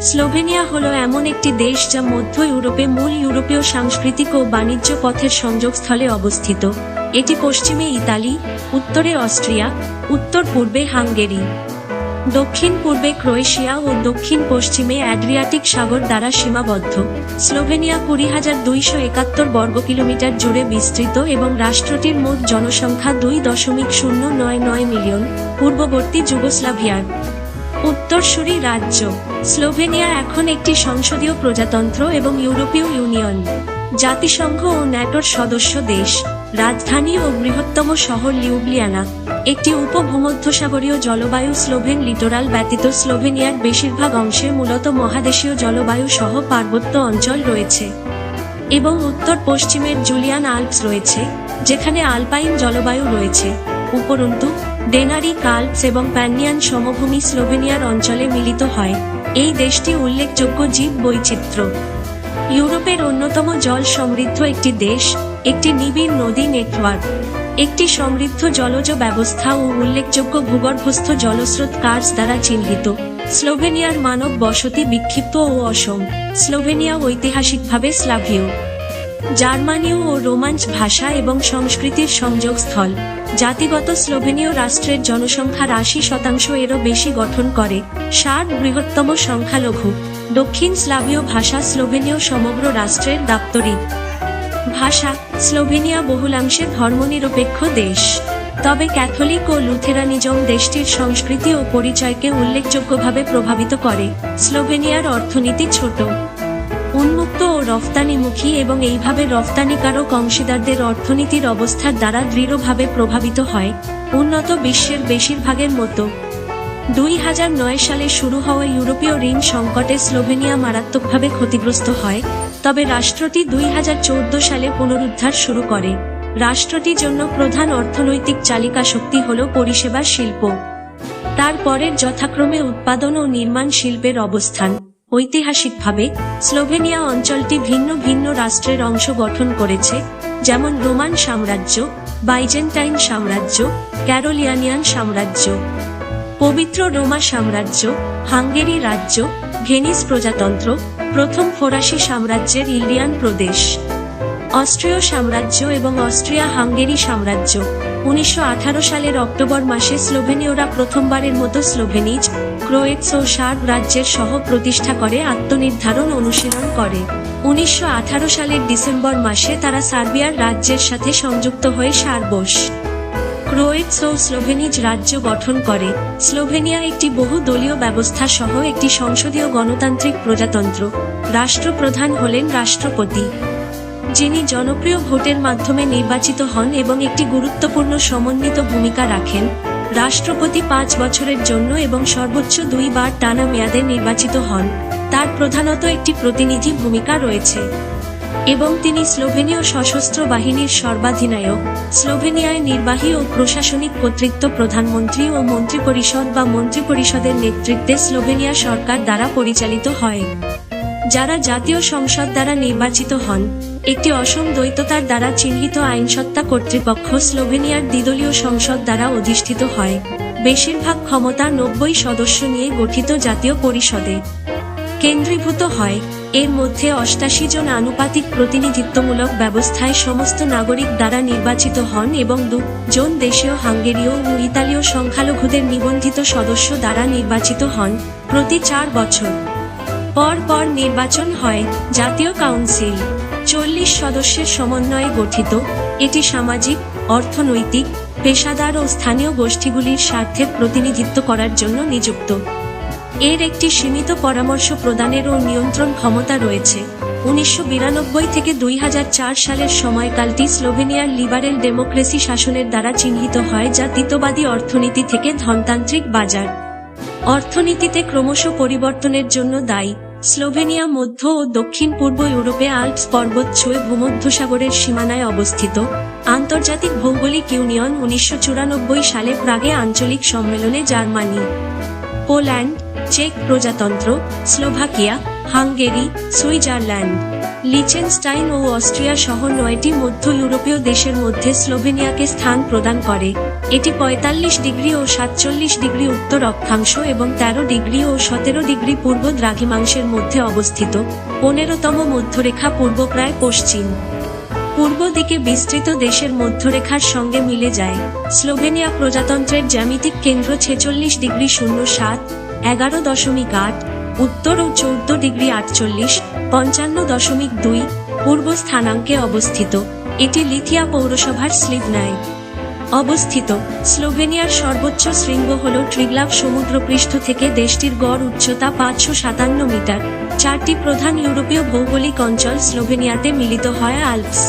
Slovenia হলো এমন একটি দেশ যা মধ্য ইউরোপে মূল ইউরোপীয় সাংস্কৃতিক ও বাণিজ্য পথের সংযোগস্থলে অবস্থিত। এটি পশ্চিমে ইতালি, উত্তরে অস্ট্রিয়া, উত্তর পূর্বে হাঙ্গেরি। দক্ষিণ পূর্বে ক্রোয়েশিয়া ও দক্ষিণ পশ্চিমে অ্যাড্রিয়াটিক সাগর দ্বারা সীমাবদ্ধ। স্লোভেনিয়া কুড়ি হাজার দুইশো একাত্তর বর্গ কিলোমিটার জুড়ে বিস্তৃত এবং রাষ্ট্রটির মোট জনসংখ্যা দুই দশমিক শূন্য নয় নয় মিলিয়ন পূর্ববর্তী যুগোস্লাভিয়ার। উত্তরসূরি রাজ্য। স্লোভেনিয়া এখন একটি সংসদীয় প্রজাতন্ত্র এবং ইউরোপীয় ইউনিয়ন। জাতিসংঘ ও ন্যাটোর সদস্য দেশ। রাজধানী ও বৃহত্তম শহর লিউব্লিয়ানা, একটি উপভূমধ্যসাগরীয় জলবায়ু স্লোভেন লিটোরাল ব্যতীত স্লোভেনিয়ার বেশিরভাগ অংশে মূলত মহাদেশীয় জলবায়ু সহ পার্বত্য অঞ্চল রয়েছে এবং উত্তর পশ্চিমের জুলিয়ান আল্পস রয়েছে, যেখানে আলপাইন জলবায়ু রয়েছে। উপরন্তু ডেনারি কাল্পস এবং প্যানিয়ান সমভূমি স্লোভেনিয়ার অঞ্চলে মিলিত হয়। এই দেশটি উল্লেখযোগ্য জীব বৈচিত্র্য ইউরোপের অন্যতম জল সমৃদ্ধ একটি দেশ, একটি নিবিড় নদী নেটওয়ার্ক, একটি সমৃদ্ধ জলজ ব্যবস্থা ও উল্লেখযোগ্য ভূগর্ভস্থ জলস্রোত কার্স দ্বারা চিহ্নিত। স্লোভেনিয়ার মানব বসতি বিক্ষিপ্ত ও অসম। স্লোভেনিয়া ঐতিহাসিকভাবে স্লাভীয়। জার্মানীয় ও রোমাঞ্চ ভাষা এবং সংস্কৃতির সংযোগস্থল। জাতিগত স্লোভেনীয় রাষ্ট্রের জনসংখ্যার আশি শতাংশ এরও বেশি গঠন করে। ষাট বৃহত্তম সংখ্যালঘু। দক্ষিণ স্লাভীয় ভাষা স্লোভেনীয় সমগ্র রাষ্ট্রের দাপ্তরিক ভাষা, স্লোভেনিয়া বহুলাংশে ধর্মনিরপেক্ষ দেশ। তবে ক্যাথলিক ও লুথেরানিজম দেশটির সংস্কৃতি ও পরিচয়কে উল্লেখযোগ্যভাবে প্রভাবিত করে। স্লোভেনিয়ার অর্থনীতি ছোট। উন্মুক্ত ও রফতানিমুখী এবং এইভাবে রফতানিকারক অংশীদারদের অর্থনীতির অবস্থার দ্বারা দৃঢ়ভাবে প্রভাবিত হয়, উন্নত বিশ্বের বেশিরভাগের মতো। দুই হাজার নয় সালে শুরু হওয়া ইউরোপীয় ঋণ সংকটে স্লোভেনিয়া মারাত্মকভাবে ক্ষতিগ্রস্ত হয়, তবে রাষ্ট্রটি দুই হাজার চৌদ্দ সালে পুনরুদ্ধার শুরু করে। রাষ্ট্রটির জন্য প্রধান অর্থনৈতিক চালিকা শক্তি হল পরিষেবা শিল্প। তারপরের যথাক্রমে উৎপাদন ও নির্মাণ শিল্পের অবস্থান। ঐতিহাসিকভাবে, স্লোভেনিয়া অঞ্চলটি ভিন্ন ভিন্ন রাষ্ট্রের অংশ গঠন করেছে, যেমন রোমান সাম্রাজ্য, বাইজেন্টাইন সাম্রাজ্য, ক্যারোলিয়ানিয়ান সাম্রাজ্য। পবিত্র রোমা সাম্রাজ্য, হাঙ্গেরি রাজ্য, ভেনিস প্রজাতন্ত্র, প্রথম ফরাসি সাম্রাজ্যের ইলিয়ান প্রদেশ। অস্ট্রীয় সাম্রাজ্য এবং অস্ট্রিয়া হাঙ্গেরি সাম্রাজ্য। উনিশশো সালের অক্টোবর মাসে স্লোভেনীয়রা প্রথমবারের মতো স্লোভেনিজ, ক্রোয়েটস ও সার্ব রাজ্যের সহ প্রতিষ্ঠা করে আত্মনির্ধারণ অনুশীলন করে। উনিশশো আঠারো সালের ডিসেম্বর মাসে তারা সার্বিয়ার রাজ্যের সাথে সংযুক্ত হয়ে সার্বস, ক্রোয়েটস ও স্লোভেনিজ রাজ্য গঠন করে। স্লোভেনিয়া একটি বহু দলীয় ব্যবস্থা সহ একটি সংসদীয় গণতান্ত্রিক প্রজাতন্ত্র। রাষ্ট্রপ্রধান হলেন রাষ্ট্রপতি। যিনি জনপ্রিয় ভোটের মাধ্যমে নির্বাচিত হন এবং একটি গুরুত্বপূর্ণ সমন্বিত ভূমিকা রাখেন, রাষ্ট্রপতি পাঁচ বছরের জন্য এবং সর্বোচ্চ দুইবার টানা মেয়াদে নির্বাচিত হন। তার প্রধানত একটি প্রতিনিধি ভূমিকা রয়েছে। এবং তিনি স্লোভেনীয় সশস্ত্র বাহিনীর সর্বাধিনায়ক, স্লোভেনিয়ায় নির্বাহী ও প্রশাসনিক কর্তৃত্ব প্রধানমন্ত্রী ও মন্ত্রিপরিষদ বা মন্ত্রিপরিষদের নেতৃত্বে স্লোভেনিয়া সরকার দ্বারা পরিচালিত হয়। যারা জাতীয় সংসদ দ্বারা নির্বাচিত হন, একটি অসম দ্বৈততার দ্বারা চিহ্নিত আইনসত্তা কর্তৃপক্ষ স্লোভেনিয়ার দ্বিদলীয় সংসদ দ্বারা অধিষ্ঠিত হয়। বেশিরভাগ ক্ষমতা নব্বই সদস্য নিয়ে গঠিত জাতীয় পরিষদে কেন্দ্রীভূত হয়। এর মধ্যে অষ্টাশি জন আনুপাতিক প্রতিনিধিত্বমূলক ব্যবস্থায় সমস্ত নাগরিক দ্বারা নির্বাচিত হন এবং দু জন দেশীয়, হাঙ্গেরীয় ও ইতালীয় সংখ্যালঘুদের নিবন্ধিত সদস্য দ্বারা নির্বাচিত হন প্রতি চার বছর। পর পর নির্বাচন হয় জাতীয় কাউন্সিল। চল্লিশ সদস্যের সমন্বয়ে গঠিত, এটি সামাজিক, অর্থনৈতিক, পেশাদার ও স্থানীয় গোষ্ঠীগুলির স্বার্থের প্রতিনিধিত্ব করার জন্য নিযুক্ত। এর একটি সীমিত পরামর্শ প্রদানের ও নিয়ন্ত্রণ ক্ষমতা রয়েছে। উনিশশো বিরানব্বই থেকে দুই হাজার চার সালের সময়কালটি স্লোভেনিয়ার লিবারেল ডেমোক্রেসি শাসনের দ্বারা চিহ্নিত হয় যা তিতবাদী অর্থনীতি থেকে ধনতান্ত্রিক বাজার। অর্থনীতিতে ক্রমশ পরিবর্তনের জন্য দায়ী। স্লোভেনিয়া মধ্য ও দক্ষিণ পূর্ব ইউরোপে আল্পস পর্বত ছুঁয়ে ভূমধ্যসাগরের সীমানায় অবস্থিত। আন্তর্জাতিক ভৌগোলিক ইউনিয়ন উনিশশো চুরানব্বই সালে প্রাগে আঞ্চলিক সম্মেলনে জার্মানি, পোল্যান্ড, চেক প্রজাতন্ত্র, স্লোভাকিয়া, হাঙ্গেরি, সুইজারল্যান্ড। লিচেনস্টাইন ও অস্ট্রিয়া সহ নয়টি মধ্য ইউরোপীয় দেশের মধ্যে স্লোভেনিয়াকে স্থান প্রদান করে। এটি পঁয়তাল্লিশ ডিগ্রি ও সাতচল্লিশ ডিগ্রি উত্তর অক্ষাংশ এবং তেরো ডিগ্রি ও সতেরো ডিগ্রি পূর্ব দ্রাঘিমাংশের মধ্যে অবস্থিত। পনেরোতম মধ্যরেখা পূর্ব প্রায় পশ্চিম। পূর্ব দিকে বিস্তৃত দেশের মধ্যরেখার সঙ্গে মিলে যায়। স্লোভেনিয়া প্রজাতন্ত্রের জ্যামিতিক কেন্দ্র ছেচল্লিশ ডিগ্রি শূন্য সাত, এগারো দশমিক আট উত্তর ও চৌদ্দ ডিগ্রি আটচল্লিশ পঞ্চান্ন দশমিক দুই পূর্ব স্থানাঙ্কে অবস্থিত। এটি লিথিয়া পৌরসভার স্লিভনায় অবস্থিত। স্লোভেনিয়ার সর্বোচ্চ শৃঙ্গ হল ট্রিগ্লাভ সমুদ্রপৃষ্ঠ থেকে দেশটির গড় উচ্চতা পাঁচশো সাতান্ন মিটার। চারটি প্রধান ইউরোপীয় ভৌগোলিক অঞ্চল স্লোভেনিয়াতে মিলিত হয় আল্পস।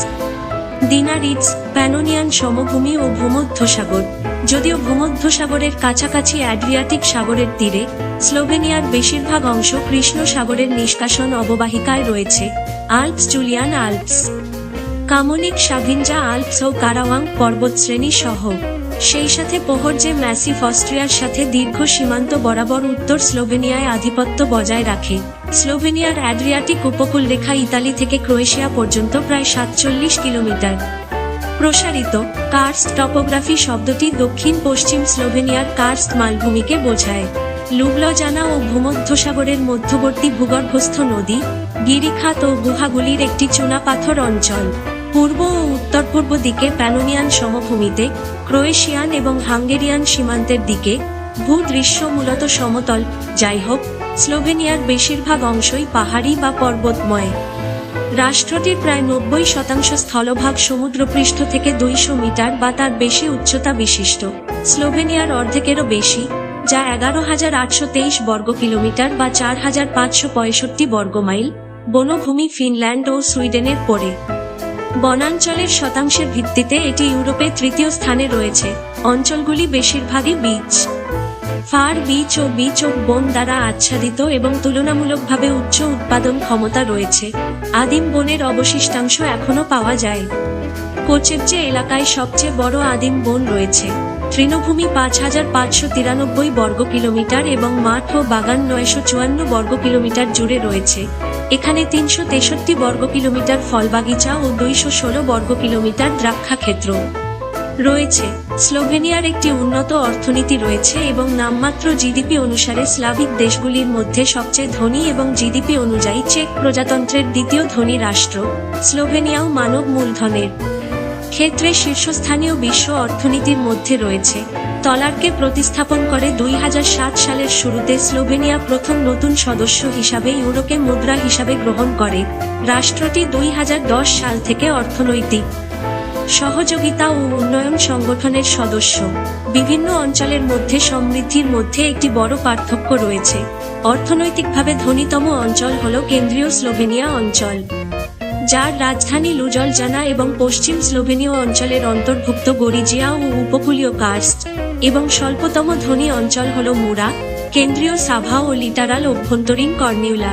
দিনারিটস প্যানোনিয়ান সমভূমি ও ভূমধ্যসাগর। যদিও ভূমধ্যসাগরের কাছাকাছি অ্যাড্রিয়াটিক সাগরের তীরে, স্লোভেনিয়ার বেশিরভাগ অংশ কৃষ্ণ সাগরের নিষ্কাশন অববাহিকায় রয়েছে, Alps Julian Alps. Kamnik Savinja Alps ও কারাওয়াং পর্বতশ্রেণী সহ। সেই সাথে পোহরজে ম্যাসিফ অস্ট্রিয়ার সাথে দীর্ঘ সীমান্ত বরাবর উত্তর স্লোভেনিয়ায় আধিপত্য বজায় রাখে, স্লোভেনিয়ার অ্যাড্রিয়াটিক উপকূল রেখা ইতালি থেকে ক্রোয়েশিয়া পর্যন্ত প্রায় সাতচল্লিশ কিলোমিটার। প্রসারিত কার্স্ট টপোগ্রাফি শব্দটি দক্ষিণ পশ্চিম স্লোভেনিয়ার কার্স্ট মালভূমিকে বোঝায়। লুবলজানা ও ভূমধ্যসাগরের মধ্যবর্তী ভূগর্ভস্থ নদী, গিরিখাত ও গুহাগুলির একটি চুনাপাথর অঞ্চল। পূর্ব ও উত্তর পূর্ব দিকে প্যানোনিয়ান সমভূমিতে, ক্রোয়েশিয়ান এবং হাঙ্গেরিয়ান সীমান্তের দিকে ভূদৃশ্য মূলত সমতল। যাই হোক স্লোভেনিয়ার বেশিরভাগ অংশই পাহাড়ি বা পর্বতময়। রাষ্ট্রটির প্রায় নব্বই শতাংশ স্থলভাগ সমুদ্রপৃষ্ঠ থেকে দুইশো মিটার বা তার বেশি উচ্চতা বিশিষ্ট। স্লোভেনিয়ার অর্ধেকেরও বেশি, যা এগারো হাজার আটশো তেইশ বর্গ কিলোমিটার বা চার হাজার পাঁচশো পঁয়ষট্টি বর্গ মাইল বনভূমি ফিনল্যান্ড ও সুইডেনের পরে। বনাঞ্চলের শতাংশের ভিত্তিতে এটি ইউরোপে তৃতীয় স্থানে রয়েছে। অঞ্চলগুলি বেশিরভাগই বীচ। ফার বীচ ও বীচ ও বন দ্বারা আচ্ছাদিত এবং তুলনামূলকভাবে উচ্চ উৎপাদন ক্ষমতা রয়েছে। আদিম বনের অবশিষ্টাংশ এখনও পাওয়া যায়। কোচেবজে এলাকায় সবচেয়ে বড় আদিম বন রয়েছে, তৃণভূমি পাঁচ হাজার পাঁচশো তিরানব্বই বর্গ কিলোমিটার এবং মাঠ ও বাগান নয়শো চুয়ান্ন বর্গ কিলোমিটার জুড়ে রয়েছে। এখানে তিনশো তেষট্টি বর্গ কিলোমিটার ফলবাগিচা ও দুইশো ষোলো বর্গ কিলোমিটার দ্রাক্ষা ক্ষেত্র রয়েছে। স্লোভেনিয়ার একটি উন্নত অর্থনীতি রয়েছে এবং নামমাত্র জিডিপি অনুসারে স্লাভিক দেশগুলির মধ্যে সবচেয়ে ধনী এবং জিডিপি অনুযায়ী চেক প্রজাতন্ত্রের দ্বিতীয় ধনী রাষ্ট্র স্লোভেনিয়াও মানব মূলধনের ক্ষেত্রে শীর্ষস্থানীয় বিশ্ব অর্থনীতির মধ্যে রয়েছে। তলারকে প্রতিস্থাপন করে দুই হাজার সাত সালের শুরুতে স্লোভেনিয়া প্রথম নতুন সদস্য হিসাবে ইউরোকে মুদ্রা হিসাবে গ্রহণ করে। রাষ্ট্রটি দুই হাজার দশ সাল থেকে অর্থনৈতিক সহযোগিতা ও উন্নয়ন সংগঠনের সদস্য। বিভিন্ন অঞ্চলের মধ্যে সমৃদ্ধির মধ্যে একটি বড় পার্থক্য রয়েছে। অর্থনৈতিকভাবে ধনীতম অঞ্চল হল কেন্দ্রীয় স্লোভেনিয়া অঞ্চল, যার রাজধানী লুজলজানা এবং পশ্চিম স্লোভেনীয় অঞ্চলের অন্তর্ভুক্ত গরিজিয়া ও উপকূলীয় কার্স্ট এবং স্বল্পতম ধনী অঞ্চল হল মুরা, কেন্দ্রীয় সাভা ও লিটারাল অভ্যন্তরীণ কর্নিউলা